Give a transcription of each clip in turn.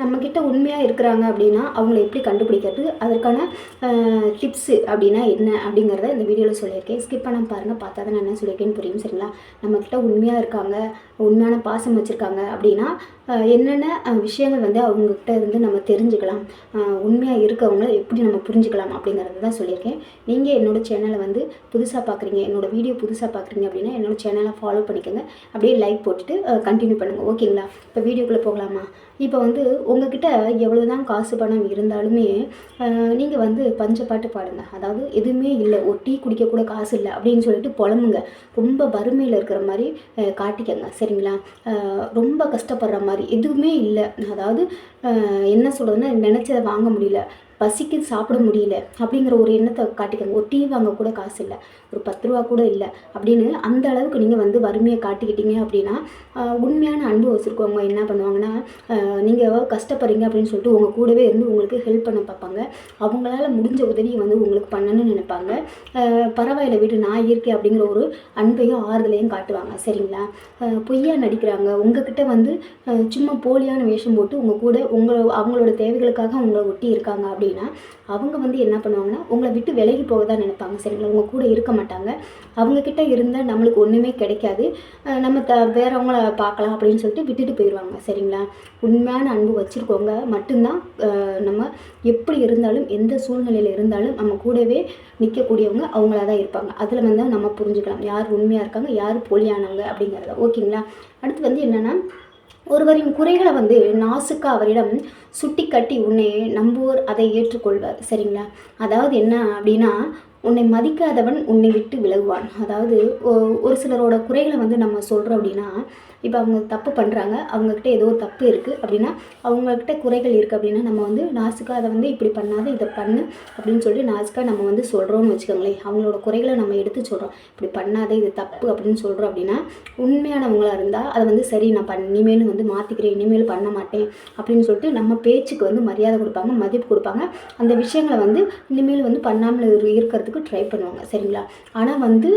நம்மக்கிட்ட உண்மையாக இருக்கிறாங்க அப்படின்னா அவங்கள எப்படி கண்டுபிடிக்கிறது? அதற்கான டிப்ஸு அப்படின்னா என்ன? அப்படிங்கிறத இந்த வீடியோவில் சொல்லியிருக்கேன். ஸ்கிப் பண்ண பாருங்கள் பார்த்தா தான் நான் என்ன சொல்லியிருக்கேன்னு புரியும். சரிங்களா? நம்மக்கிட்ட உண்மையாக இருக்காங்க. உண்மையான பாசம் வச்சுருக்காங்க அப்படின்னா என்னென்ன விஷயங்கள் வந்து அவங்கக்கிட்ட இருந்து நம்ம தெரிஞ்சுக்கலாம். உண்மையாக இருக்கவங்கள எப்படி நம்ம புரிஞ்சுக்கலாம் அப்படிங்கிறது தான் சொல்லியிருக்கேன். நீங்கள் என்னோடய சேனலை வந்து புதுசாக பார்க்குறீங்க என்னோட வீடியோ புதுசாக பார்க்குறீங்க அப்படின்னா என்னோடய சேனலை ஃபாலோ பண்ணிக்கோங்க. அப்படியே லைக் போட்டுட்டு கண்டினியூ பண்ணுங்கள் ஓகேங்களா இப்போ வீடியோக்குள்ளே போகலாமா? இப்போ வந்து உங்ககிட்ட எவ்வளோ தான் காசு பணம் இருந்தாலுமே நீங்கள் வந்து பஞ்சப்பாட்டு பாடுங்க. அதாவது எதுவுமே இல்லை ஒரு டீ குடிக்கக்கூட காசு இல்லை அப்படின்னு சொல்லிட்டு புலம்புங்க. ரொம்ப வறுமையில் இருக்கிற மாதிரி காட்டிக்கங்க. சரிங்களா? ரொம்ப கஷ்டப்படுற மாதிரி எதுவுமே இல்லை. அதாவது என்ன சொல்கிறதுன்னா நினச்சதை வாங்க முடியல. பசிக்கு சாப்பிட முடியல அப்படிங்கிற ஒரு எண்ணத்தை காட்டிக்கோங்க ஒரு டீ வாங்க கூட காசு இல்லை. ஒரு பத்து ரூபா கூட இல்லை. அப்படின்னு அந்த அளவுக்கு நீங்கள் வந்து வறுமையை காட்டிக்கிட்டீங்க அப்படின்னா உண்மையான அன்பு வச்சுருக்கவங்க என்ன பண்ணுவாங்கன்னா நீங்கள் கஷ்டப்படுறீங்க அப்படின்னு சொல்லிட்டு உங்கள் கூடவே இருந்து உங்களுக்கு ஹெல்ப் பண்ண பார்ப்பாங்க. அவங்களால முடிஞ்ச உதவியை வந்து உங்களுக்கு பண்ணணும்னு நினைப்பாங்க. பரவாயில்ல வீடு நான் இருக்கேன் அப்படிங்கிற ஒரு அன்பையும் ஆறுதலையும் காட்டுவாங்க. சரிங்களா? பொய்யா நடிக்கிறாங்க. உங்ககிட்ட வந்து சும்மா போலியான வேஷம் போட்டு உங்கள் கூட உங்கள் அவங்களோட தேவைகளுக்காக உங்களை ஒட்டி இருக்காங்க அப்படின்னு அப்படின்னா அவங்க வந்து என்ன பண்ணுவாங்கன்னா உங்களை விட்டு விலகி போக தான் நினைப்பாங்க. சரிங்களா? உங்கள் கூட இருக்க மாட்டாங்க. அவங்கக்கிட்ட இருந்தால் நம்மளுக்கு ஒன்றுமே கிடைக்காது. நம்ம த வேறவங்கள பார்க்கலாம் அப்படின்னு சொல்லிட்டு விட்டுட்டு போயிடுவாங்க சரிங்களா? உண்மையான அன்பு வச்சுருக்கவங்க மட்டும்தான் நம்ம எப்படி இருந்தாலும் எந்த சூழ்நிலையில் இருந்தாலும் நம்ம கூடவே நிற்கக்கூடியவங்க அவங்களா தான் இருப்பாங்க. அதில் வந்து நம்ம புரிஞ்சுக்கலாம். யார் உண்மையாக இருக்காங்க யார் போலியானவங்க அப்படிங்கிறத. ஓகேங்களா? அடுத்து வந்து என்னென்னா ஒருவரின் குறைகளை வந்து நாசுக்கு அவரிடம் சுட்டி கட்டி உன்னை நம்புவோர் அதை ஏற்றுக்கொள்வார். சரிங்களா? அதாவது என்ன அப்படின்னா உன்னை மதிக்காதவன் உன்னை விட்டு விலகுவான். அதாவது ஒரு சிலரோட குறைகளை வந்து நம்ம சொல்கிறோம் அப்படின்னா இப்போ அவங்க தப்பு பண்ணுறாங்க அவங்கக்கிட்ட ஏதோ ஒரு தப்பு இருக்குது அப்படின்னா அவங்கக்கிட்ட குறைகள் இருக்குது அப்படின்னா நம்ம வந்து நாசுக்கா அதை வந்து இப்படி பண்ணாத இதை பண்ணு அப்படின்னு சொல்லிட்டு நாசுக்கா நம்ம வந்து சொல்கிறோம்னு வச்சுக்கோங்களேன். அவங்களோட குறைகளை நம்ம எடுத்து சொல்கிறோம் இப்படி பண்ணாத இது தப்பு அப்படின்னு சொல்கிறோம் அப்படின்னா உண்மையானவங்களாக இருந்தால் அதை வந்து சரி நான் பண்ண இனிமேல் வந்து மாற்றிக்கிறேன் இனிமேல் பண்ண மாட்டேன் அப்படின்னு சொல்லிட்டு நம்ம பேச்சுக்கு வந்து மரியாதை கொடுப்பாங்க மதிப்பு கொடுப்பாங்க. அந்த விஷயங்களை வந்து இனிமேல் வந்து பண்ணாமல் இருக்கிறதுக்கு இருக்கிறதுக்கு ட்ரை பண்ணுவாங்க சரிங்களா? ஆனால் வந்து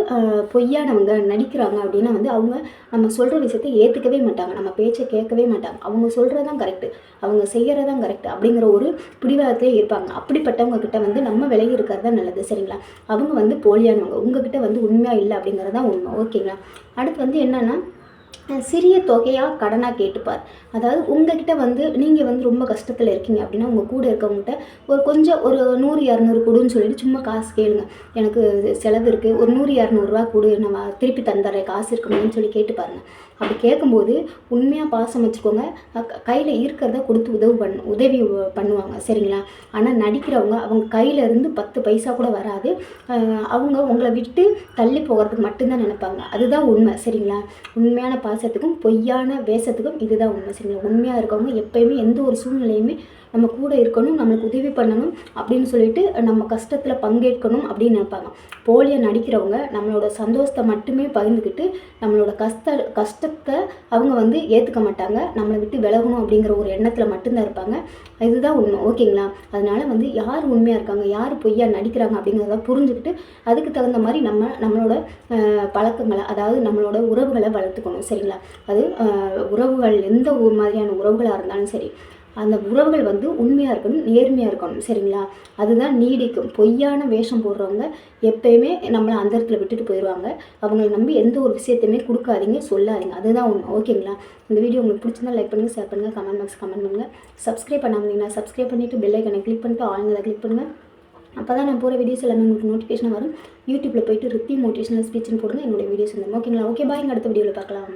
பொய்யானவங்க நடிக்கிறாங்க அப்படின்னா வந்து அவங்க நம்ம சொல்கிற விஷயத்தை ஏற்றுக்கவே மாட்டாங்க. நம்ம பேச்சை கேட்கவே மாட்டாங்க. அவங்க சொல்கிறது தான் கரெக்டு அவங்க செய்கிறது தான் கரெக்டு அப்படிங்கிற ஒரு பிடிவாதத்திலே இருப்பாங்க. அப்படிப்பட்டவங்க கிட்ட வந்து நம்ம விலகி இருக்கிறது தான் நல்லது சரிங்களா? அவங்க வந்து போலியானவங்க. உங்ககிட்ட வந்து உண்மையாக இல்லை அப்படிங்கிறது தான் உண்மை. ஓகேங்களா? அடுத்து வந்து என்னென்னா சிறிய தொகையாக கடனாக கேட்டுப்பார். அதாவது உங்ககிட்ட வந்து நீங்கள் வந்து ரொம்ப கஷ்டத்தில் இருக்கீங்க அப்படின்னா உங்கள் கூட இருக்கவங்ககிட்ட ஒரு கொஞ்சம் ஒரு நூறு இரநூறு கொடுன்னு சொல்லிட்டு சும்மா காசு கேளுங்க. எனக்கு செலவு இருக்குது ஒரு நூறு இரநூறுவா கொடு. நான் திருப்பி தந்துடுறேன். காசு இருக்கணும்னு சொல்லி கேட்டு பாருங்க. அப்படி கேட்கும்போது உண்மையாக பாசம் வச்சுக்கோங்க. கையில் இருக்கிறத கொடுத்து உதவி பண்ண உதவி பண்ணுவாங்க. சரிங்களா? ஆனால் நடிக்கிறவங்க அவங்க கையிலேருந்து பத்து பைசா கூட வராது. அவங்க உங்களை விட்டு தள்ளி போகிறதுக்கு மட்டும்தான் நினைப்பாங்க. அதுதான் உண்மை. சரிங்களா? உண்மையான பாசத்துக்கும் பொய்யான வேஷத்துக்கும் இதுதான் உண்மை சரிங்களா? உண்மையாக இருக்கவங்க எப்பயுமே எந்த ஒரு சூழ்நிலையுமே நம்ம கூட இருக்கணும் நம்மளுக்கு உதவி பண்ணணும் அப்படின்னு சொல்லிட்டு நம்ம கஷ்டத்தில் பங்கேற்கணும் அப்படின்னு நினைப்பாங்க. போலியாக நடிக்கிறவங்க நம்மளோட சந்தோஷத்தை மட்டுமே பகிர்ந்துக்கிட்டு நம்மளோட கஷ்ட கஷ்டத்தை அவங்க வந்து ஏற்றுக்க மாட்டாங்க. நம்மளை விட்டு விலகணும் அப்படிங்கிற ஒரு எண்ணத்தில் மட்டும்தான் இருப்பாங்க. இதுதான் உண்மை ஓகேங்களா? அதனால வந்து யார் உண்மையாக இருக்காங்க யார் பொய்யா நடிக்கிறாங்க அப்படிங்கிறத புரிஞ்சுக்கிட்டு அதுக்கு தகுந்த மாதிரி நம்ம நம்மளோட பழக்கங்களை அதாவது நம்மளோட உறவுகளை வளர்த்துக்கணும். சரிங்களா? அது உறவுகள் எந்த ஒரு மாதிரியான உறவுகளாக இருந்தாலும் சரி அந்த உறவுகள் வந்து உண்மையாக இருக்கணும் நேர்மையாக இருக்கணும் சரிங்களா? அதுதான் நீடிக்கும். பொய்யான வேஷம் போடுறவங்க எப்பயுமே நம்மளை அந்த இடத்துல விட்டுட்டு போயிடுவாங்க. அவங்களை நம்பி எந்த ஒரு விஷயத்தையுமே கொடுக்காதீங்க சொல்லாதீங்க. அதுதான் உண்மை. ஓகேங்களா? இந்த வீடியோ உங்களுக்கு பிடிச்சிருந்தா லைக் பண்ணுங்கள் ஷேர் பண்ணுங்கள் கமெண்ட் பாக்ஸ் கமெண்ட் பண்ணுங்கள் சப்ஸ்கிரைப் பண்ணாமல் சப்ஸ்கிரைப் பண்ணிவிட்டு பெல் ஐக்கனை கிளிக் பண்ணிட்டு ஆளுங்களை கிளிக் பண்ணுங்கள் அப்போ தான் நான் போகிற வீடியோஸ் எல்லாமே உங்களுக்கு நோட்டிஃபிகேஷன் வரும். யூடியூப்பில் போயிட்டு ரித்தி மோட்டிவேஷனல் ஸ்பீச்னு போடுங்க. என்னோட வீடியோஸ் வந்து ஓகேங்களா ஓகே பாய் அடுத்த வீடியோவில் பார்க்கலாம்.